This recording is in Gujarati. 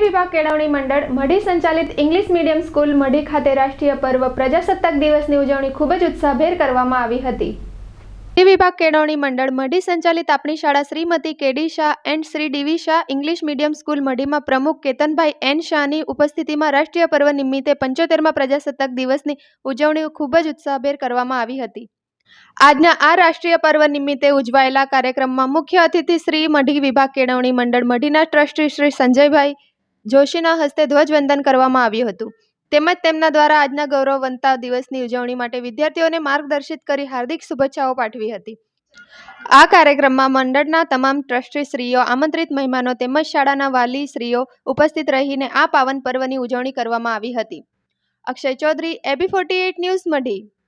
વિભાગ કેળવણી મંડળ, મઢી સંચાલિત ઇંગ્લિશ મીડિયમ સ્કૂલ, મઢી ખાતે રાષ્ટ્રીય પર્વ પ્રજાસત્તાક દિવસની ઉજવણી ખૂબ જ ઉત્સાહભેર કરવામાં આવી હતી. મઢી વિભાગ કેળવણી મંડળ, મઢી સંચાલિત આપણી શાળા Shrimati K D Shah and Shri D V Shah English medium school, મઢીમાં પ્રમુખ કેતનભાઈ એન શાહની ઉપસ્થિતિમાં રાષ્ટ્રીય પર્વ નિમિત્તે પંચોતેરમાં પ્રજાસત્તાક દિવસની ઉજવણી ખૂબ જ ઉત્સાહભેર કરવામાં આવી હતી. આજના આ રાષ્ટ્રીય પર્વ નિમિત્તે ઉજવાયેલા કાર્યક્રમમાં મુખ્ય અતિથિ શ્રી મઢી વિભાગ કેળવણી મંડળ મઢીના ટ્રસ્ટી શ્રી સંજયભાઈ જોશીના હસ્તે ધ્વજવંદન કરવામાં આવ્યું હતું. તેમજ તેમના દ્વારા આજના ગૌરવવંતા દિવસની ઉજવણી માટે વિદ્યાર્થીઓને માર્ગદર્શિત કરી હાર્દિક શુભેચ્છાઓ પાઠવી હતી. આ કાર્યક્રમમાં મંડળના તમામ ટ્રસ્ટી શ્રીઓ, આમંત્રિત મહેમાનો તેમજ શાળાના વાલી શ્રીઓ ઉપસ્થિત રહીને આ પાવન પર્વની ઉજવણી કરવામાં આવી હતી. Akshay Chaudhary, A B forty news, Madhi.